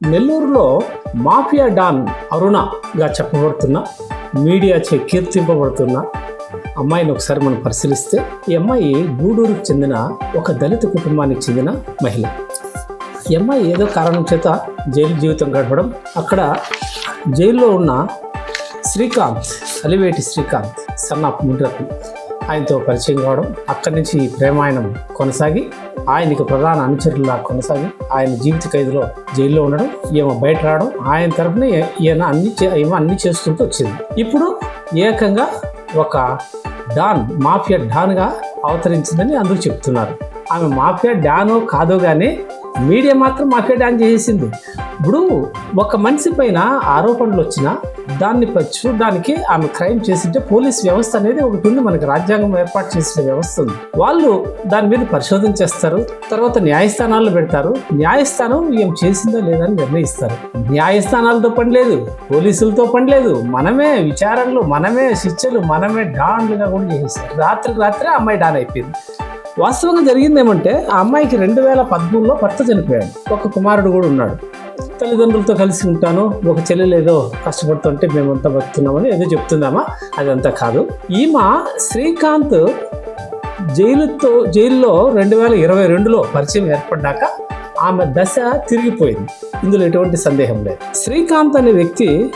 నెల్లూరులో mafia don అరుణగా చెప్పబడుతున్న మీడియాచే కీర్తింపబడుతున్న అమ్మాయిని ఒకసారి మనం పరిశీలిస్తే ఈ అమ్మాయి గూడూరుకు చెందిన ఒక దళిత కుటుంబానికి చెందిన మహిళ. ఈ అమ్మాయి ఏదో కారణం చేత జైలు జీవితం గడపడం అక్కడ జైల్లో ఉన్న శ్రీకాంత్ అలివేటి శ్రీకాంత్ సన్ ఆఫ్ ముద్రత్నం ఆయనతో పరిచయం కావడం అక్కడి నుంచి ప్రేమాయణం కొనసాగి ఆయనకి ప్రధాన అనుచరులా కొనసాగి ఆయన జీవిత ఖైదులో జైల్లో ఉండడం ఈమె బయట రావడం ఆయన తరఫున ఈయన అన్ని చే- ఈమె అన్ని చేసుకుంటూ వచ్చింది. ఇప్పుడు ఏకంగా ఒక డాన్ మాఫియా డాన్గా అవతరించిందని అందరూ చెప్తున్నారు. ఆమె మాఫియా డానో కాదో కానీ మీడియా మాత్రం మాఫియా డాన్ చేసేసింది. ఇప్పుడు ఒక మనిషి పైన ఆరోపణలు వచ్చినా దాన్ని ప- చూడడానికి ఆమె క్రైమ్ చేసింటే పోలీస్ వ్యవస్థ అనేది ఒకటి ఉంది. మనకి రాజ్యాంగం ఏర్పాటు చేసిన వ్యవస్థ ఉంది. వాళ్ళు దాని మీద పరిశోధన చేస్తారు. తర్వాత న్యాయస్థానాల్లో పెడతారు. న్యాయస్థానం ఏం చేసిందో లేదని నిర్ణయిస్తారు. న్యాయస్థానాలతో పని లేదు. పోలీసులతో పని లేదు. మనమే విచారణలు మనమే శిక్షలు మనమే డాన్లుగా కూడా చేసేస్తారు. రాత్రికి రాత్రే అమ్మాయి డాన్ అయిపోయింది. వాస్తవంగా జరిగింది ఏమంటే ఆ అమ్మాయికి రెండు వేల పద్మూడులో భర్త చనిపోయాడు. ఒక కుమారుడు కూడా ఉన్నాడు. తల్లిదండ్రులతో కలిసి ఉంటాను. ఒక చెల్లెలు ఏదో కష్టపడుతుంటే మేమంతా బతుకుతున్నామని ఏదో చెప్తుందామా అదంతా కాదు. ఈమె శ్రీకాంత్ జైలుతో జైల్లో రెండు వేల ఇరవై రెండులో పరిచయం ఏర్పడ్డాక ఆమె దశ తిరిగిపోయింది. ఇందులో ఎటువంటి సందేహం లేదు. శ్రీకాంత్ అనే వ్యక్తి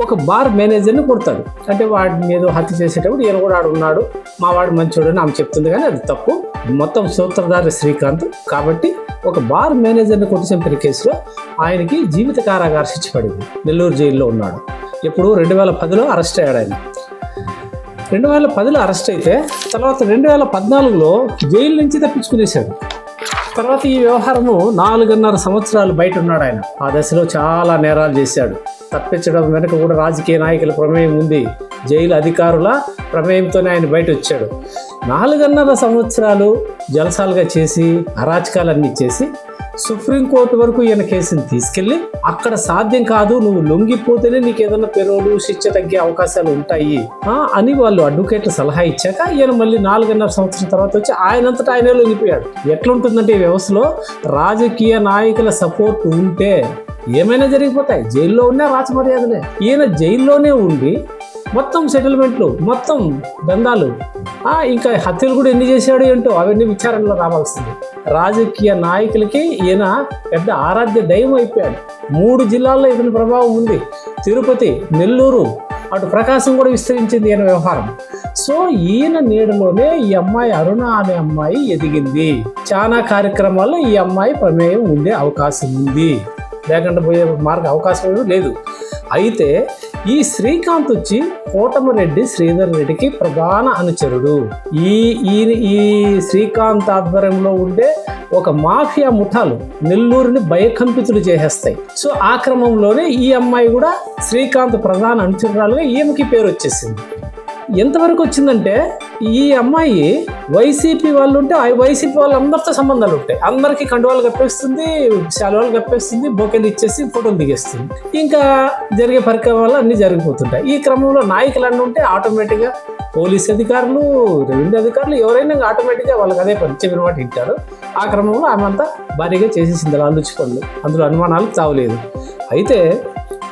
ఒక బార్ మేనేజర్ని కొడతాడు. అంటే వాడిని ఏదో హత్య చేసేటప్పుడు ఈయన కూడా ఆడు ఉన్నాడు. మా వాడు మంచోడు అని ఆమె చెప్తుంది కానీ అది తప్పు. మొత్తం సూత్రధారి శ్రీకాంత్. కాబట్టి ఒక బార్ మేనేజర్ని కొట్టి చంపిన కేసులో ఆయనకి జీవిత కారాగార శిక్ష పడింది. నెల్లూరు జైల్లో ఉన్నాడు. ఇప్పుడు రెండు వేల పదిలో అరెస్ట్ అయ్యాడు ఆయన. రెండు వేల పదిలో అరెస్ట్ అయితే తర్వాత రెండు వేల పద్నాలుగులో జైలు నుంచి తప్పించుకునేశాడు. తర్వాత ఈ వ్యవహారము నాలుగున్నర సంవత్సరాలు బయట ఉన్నాడు ఆయన. ఆ దశలో చాలా నేరాలు చేశాడు. తప్పించడం వెనుక కూడా రాజకీయ నాయకుల ప్రమేయం ఉంది. జైలు అధికారుల ప్రమేయంతోనే ఆయన బయట వచ్చాడు. నాలుగున్నర సంవత్సరాలు జలసాలుగా చేసి అరాచకాలన్నీ చేసి సుప్రీంకోర్టు వరకు ఈయన కేసుని తీసుకెళ్ళి అక్కడ సాధ్యం కాదు నువ్వు లొంగిపోతేనే నీకు ఏదైనా పెరోలు శిక్ష తగ్గే అవకాశాలు ఉంటాయి అని వాళ్ళు అడ్వకేట్లు సలహా ఇచ్చాక ఈయన మళ్ళీ నాలుగున్నర సంవత్సరం తర్వాత వచ్చి ఆయనంతటా ఆయనే లొంగిపోయాడు. ఎట్లుంటుందంటే ఈ వ్యవస్థలో రాజకీయ నాయకుల సపోర్ట్ ఉంటే ఏమైనా జరిగిపోతాయి. జైల్లో ఉన్న రాచమర్యాదలే ఈయన జైల్లోనే ఉండి మొత్తం సెటిల్మెంట్లు మొత్తం దందాలు. ఇంకా హత్యలు కూడా ఎన్ని చేశాడు ఏంటో అవన్నీ విచారణలో రావాల్సింది. రాజకీయ నాయకులకి ఈయన పెద్ద ఆరాధ్య దైవం అయిపోయాడు. మూడు జిల్లాల్లో ఇతని ప్రభావం ఉంది. తిరుపతి నెల్లూరు అటు ప్రకాశం కూడా విస్తరించింది ఈయన వ్యవహారం. సో ఈయన నీడలోనే ఈ అమ్మాయి అరుణ అనే అమ్మాయి ఎదిగింది. చాలా కార్యక్రమాల్లో ఈ అమ్మాయి ప్రమేయం ఉండే అవకాశం ఉంది. లేకుండా పోయే మార్గ అవకాశం లేదు. అయితే ఈ శ్రీకాంత్ వచ్చి కోటమరెడ్డి శ్రీధర్ రెడ్డికి ప్రధాన అనుచరుడు. ఈ ఈ ఈ శ్రీకాంత్ ఆధ్వర్యంలో ఉండే ఒక మాఫియా ముఠాలు నెల్లూరుని భయకంపితులు చేసేస్తాయి. సో ఆ క్రమంలోనే ఈ అమ్మాయి కూడా శ్రీకాంత్ ప్రధాన అనుచరురాలుగా ఈమెకి పేరు వచ్చేసింది ఎంతవరకు వచ్చిందంటే ఈ అమ్మాయి వైసీపీ వాళ్ళు ఉంటే ఆ వైసీపీ వాళ్ళందరితో సంబంధాలు ఉంటాయి. అందరికీ కండువాలు కప్పేస్తుంది శాలువాలు కప్పేస్తుంది బొకేలు ఇచ్చేసి ఫోటోలు దిగేస్తుంది. ఇంకా జరిగే పరికరాలు అన్నీ జరిగిపోతుంటాయి. ఈ క్రమంలో నాయకులు అన్నీ ఉంటే ఆటోమేటిక్గా పోలీస్ అధికారులు రెవెన్యూ అధికారులు ఎవరైనా ఆటోమేటిక్గా వాళ్ళకి అదే పని చెప్పిన మాట వింటారు. ఆ క్రమంలో ఆమె అంతా భారీగా చేసేసింది. అలా పనులు. అందులో అనుమానాలు తావలేదు అయితే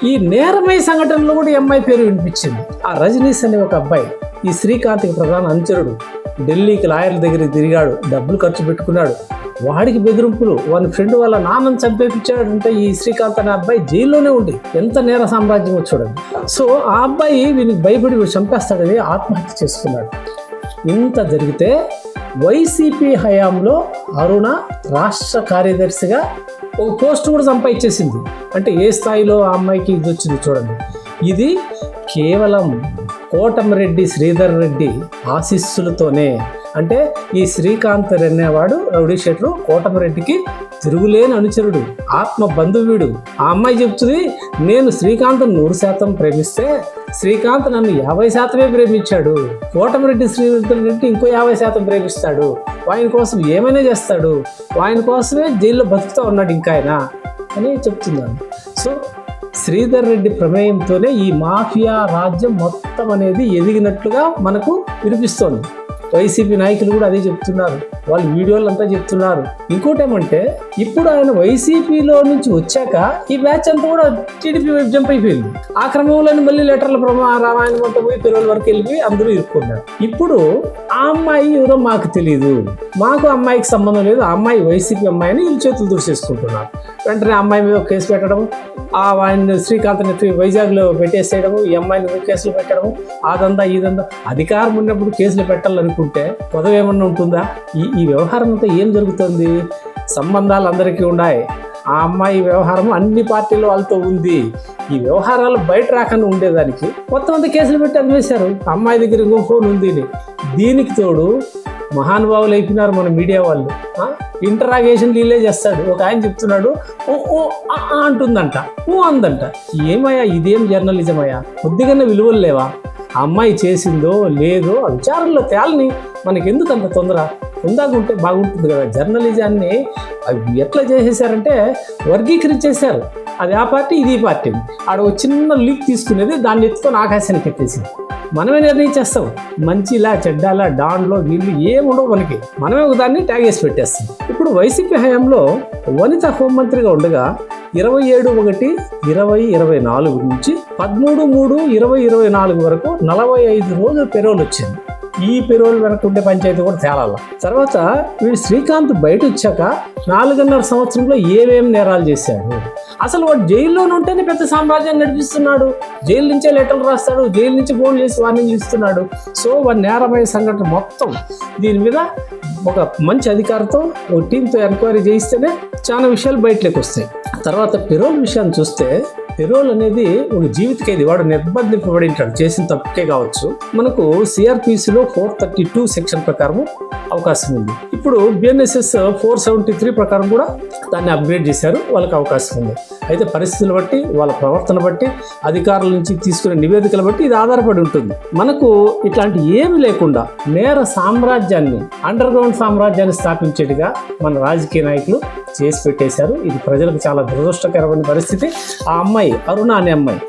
ఈ నేరమై సంఘటనలో కూడా ఈ అమ్మాయి పేరు వినిపించింది. ఆ రజనీష్ అనే ఒక అబ్బాయి ఈ శ్రీకాంత్కి ప్రధాన అనుచరుడు. ఢిల్లీకి లాయర్ల దగ్గర తిరిగాడు. డబ్బులు ఖర్చు పెట్టుకున్నాడు. వాడికి బెదిరింపులు. వాని ఫ్రెండ్ వాళ్ళ నాన్నని చంపేపించాడంటే ఈ శ్రీకాంత్ అనే అబ్బాయి జైల్లోనే ఉండి ఎంత నేర సామ్రాజ్యం చూడండి సో ఆ అబ్బాయి వీనికి భయపడి చంపేస్తాడని ఆత్మహత్య చేసుకున్నాడు. ఇంత జరిగితే వైసీపీ హయాంలో అరుణ రాష్ట్ర కార్యదర్శిగా ఒక పోస్ట్ కూడా సంపాదించేసింది. అంటే ఏ స్థాయిలో ఆ అమ్మాయికి ఇది వచ్చింది చూడండి. ఇది కేవలం కోటమిరెడ్డి శ్రీధర్ రెడ్డి ఆశీస్సులతోనే అంటే ఈ శ్రీకాంత్ అనేవాడు రౌడీ షెట్రు కోటమిరెడ్డికి తిరుగులేని అనుచరుడు ఆత్మ బంధువుడు. ఆ అమ్మాయి చెప్తుంది నేను శ్రీకాంత్ నూరు శాతం ప్రేమిస్తే శ్రీకాంత్ నన్ను యాభై శాతమే ప్రేమించాడు. కోటమిరెడ్డి శ్రీధర్ రెడ్డి ఇంకో యాభై శాతం ప్రేమిస్తాడు. ఆయన కోసం ఏమైనా చేస్తాడు? ఆయన కోసమే జైల్లో బతుకుతూ ఉన్నాడు ఇంకా ఆయన అని చెప్తున్నాను సో శ్రీధర్ రెడ్డి ప్రమేయంతోనే ఈ మాఫియా రాజ్యం మొత్తం అనేది ఎదిగినట్లుగా మనకు వినిపిస్తోంది. వైసీపీ నాయకులు కూడా అదే చెప్తున్నారు. వాళ్ళు వీడియోలు అంతా చెప్తున్నారు. ఇంకోటి ఏమంటే ఇప్పుడు ఆయన వైసీపీలో నుంచి వచ్చాక ఈ బ్యాచ్ అంతా కూడా టీడీపీ వైపు జంప్ అయిపోయింది. ఆ క్రమంలోనే మళ్ళీ లెటర్ల ప్రమా రామాయణం అంతా పోయి పిల్లల వరకు వెళ్ళిపోయి అందరూ ఇరుక్కున్నారు. ఇప్పుడు ఆ అమ్మాయి ఎవరో మాకు తెలియదు మాకు అమ్మాయికి సంబంధం లేదు. ఆ అమ్మాయి వైసీపీ అమ్మాయిని వీళ్ళు చేతులు దుడిచేసుకుంటున్నారు వెంటనే అమ్మాయి మీద కేసు పెట్టడం ఆ ఆయన శ్రీకాంత్ని ఎత్తి వైజాగ్లో పెట్టేసేయడము ఈ అమ్మాయిని కేసులు పెట్టడము అదంతా ఇదంతా అధికారం ఉన్నప్పుడు కేసులు అనుకుంటే పదవి ఏమన్నా ఉంటుందా? ఈ ఈ వ్యవహారం అంతా ఏం జరుగుతుంది? సంబంధాలు అందరికీ ఉన్నాయి. ఆ అమ్మాయి వ్యవహారం అన్ని పార్టీల వాళ్ళతో ఉంది. ఈ వ్యవహారాలు బయట రాకుండా ఉండేదానికి కొంతమంది కేసులు పెట్టి అనివేశారు అమ్మాయి దగ్గర ఇంకో ఫోన్ ఉంది అని. దీనికి తోడు మహానుభావులు అయిపోయినారు మన మీడియా వాళ్ళు. ఇంటరాగేషన్ లీలే చేస్తాడు. ఒక ఆయన చెప్తున్నాడు ఓ ఓ అంటుందంట. ఓ అందంట. ఏమయ్యా ఇదేం జర్నలిజం అయ్యా కొద్దిగానే విలువలు లేవా? ఆ అమ్మాయి చేసిందో లేదో ఆ విచారణలో తేలని. మనకి ఎందుకు అంత తొందర ఉందాకుంటే బాగుంటుంది కదా. జర్నలిజాన్ని అవి ఎట్లా చేసేసారంటే వర్గీకరించేశారు. అది ఆ పార్టీ ఇది ఈ పార్టీ. ఆడ ఒక చిన్న లీక్ తీసుకునేది దాన్ని ఎత్తుకొని ఆకాశానికి ఎత్తేసింది మనమే నిర్ణయించేస్తాం. మంచిలా చెడ్డాలా డాన్లో వీళ్ళు ఏముండవు మనకి. మనమే ఒక దాన్ని ట్యాగ్ పెట్టేస్తాం. ఇప్పుడు వైసీపీ హయాంలో వనిత హోంమంత్రిగా ఉండగా ఇరవై ఏడు ఒకటి ఇరవై ఇరవై నాలుగు నుంచి పదమూడు మూడు ఇరవై ఇరవై నాలుగు వరకు నలభై ఐదు రోజులు పెరోల్ వచ్చింది. ఈ పెరోల్ వెనక ఉండే పంచాయతీ కూడా తేలాల. తర్వాత వీడు శ్రీకాంత్ బయట వచ్చాక నాలుగున్నర సంవత్సరంలో ఏమేమి నేరాలు చేశాడు? అసలు వాడు జైల్లోనే ఉంటేనే పెద్ద సామ్రాజ్యాన్ని నడిపిస్తున్నాడు జైలు నుంచే లెటర్లు రాస్తాడు. జైలు నుంచి ఫోన్ చేసి వార్నింగ్ ఇస్తున్నాడు. సో వాడి నేరమైన సంఘటన మొత్తం దీని మీద ఒక మంచి అధికారితో ఒక టీంతో ఎంక్వైరీ చేయిస్తేనే చాలా విషయాలు బయటలోకి వస్తాయి. తర్వాత పెరోల్ విషయాన్ని చూస్తే పెరోల్ అనేది ఒక జీవిత ఖైదీ వాడు నిర్బంధింపబడి ఉంటాడు చేసిన తప్పుకే కావచ్చు. మనకు సిఆర్పిసిలో ఫోర్ థర్టీ టూ సెక్షన్ ప్రకారం అవకాశం ఉంది. ఇప్పుడు బిఎన్ఎస్ఎస్ ఫోర్ సెవెంటీ త్రీ ప్రకారం కూడా దాన్ని అప్గ్రేడ్ చేశారు వాళ్ళకి అవకాశం ఉంది. అయితే పరిస్థితులు బట్టి వాళ్ళ ప్రవర్తన బట్టి అధికారుల నుంచి తీసుకునే నివేదికలు బట్టి ఇది ఆధారపడి ఉంటుంది. మనకు ఇట్లాంటి ఏమి లేకుండా నేర సామ్రాజ్యాన్ని అండర్ గ్రౌండ్ సామ్రాజ్యాన్ని స్థాపించేట్టుగా మన రాజకీయ నాయకులు చేసి పెట్టేశారు. ఇది ప్రజలకు చాలా దురదృష్టకరమైన పరిస్థితి. ఆ అమ్మాయి అరుణ అనే అమ్మాయి.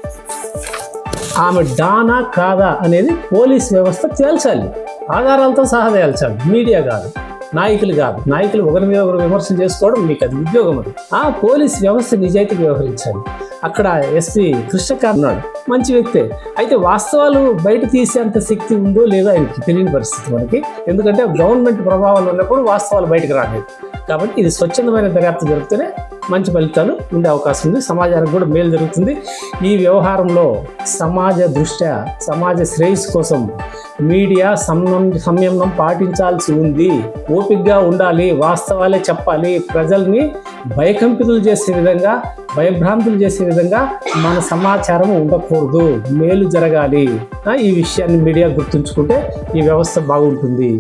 ఆమె డానా కాదా అనేది పోలీస్ వ్యవస్థ తేల్చాలి. ఆధారాలతో సహా తేల్చాలి. మీడియా కాదు నాయకులు కాదు. నాయకులు ఒకరి మీద ఒకరు విమర్శలు చేసుకోవడం మీకు అది ఉద్యోగం అది. ఆ పోలీస్ వ్యవస్థ నిజాయితీ వ్యవహరించాలి. అక్కడ ఎస్పీ కృష్ణకార్ ఉన్నాడు. మంచి వ్యక్తే. అయితే వాస్తవాలు బయట తీసేంత శక్తి ఉందో లేదో ఆయనకి తెలియని పరిస్థితి మనకి. ఎందుకంటే గవర్నమెంట్ ప్రభావాలు ఉన్నప్పుడు వాస్తవాలు బయటకు రాలేదు. కాబట్టి ఇది స్వచ్ఛందమైన దర్యాప్తు జరిగితేనే మంచి ఫలితాలు ఉండే అవకాశం ఉంది. సమాజానికి కూడా మేలు జరుగుతుంది. ఈ వ్యవహారంలో సమాజ దృష్ట్యా సమాజ శ్రేయస్సు కోసం మీడియా సంయం సంయమనం పాటించాల్సి ఉంది. ఓపికగా ఉండాలి వాస్తవాలే చెప్పాలి. ప్రజల్ని భయకంపితులు చేసే విధంగా భయభ్రాంతులు చేసే విధంగా మన సమాచారం ఉండకూడదు. మేలు జరగాలి. ఈ విషయాన్ని మీడియా గుర్తుంచుకుంటే ఈ వ్యవస్థ బాగుంటుంది.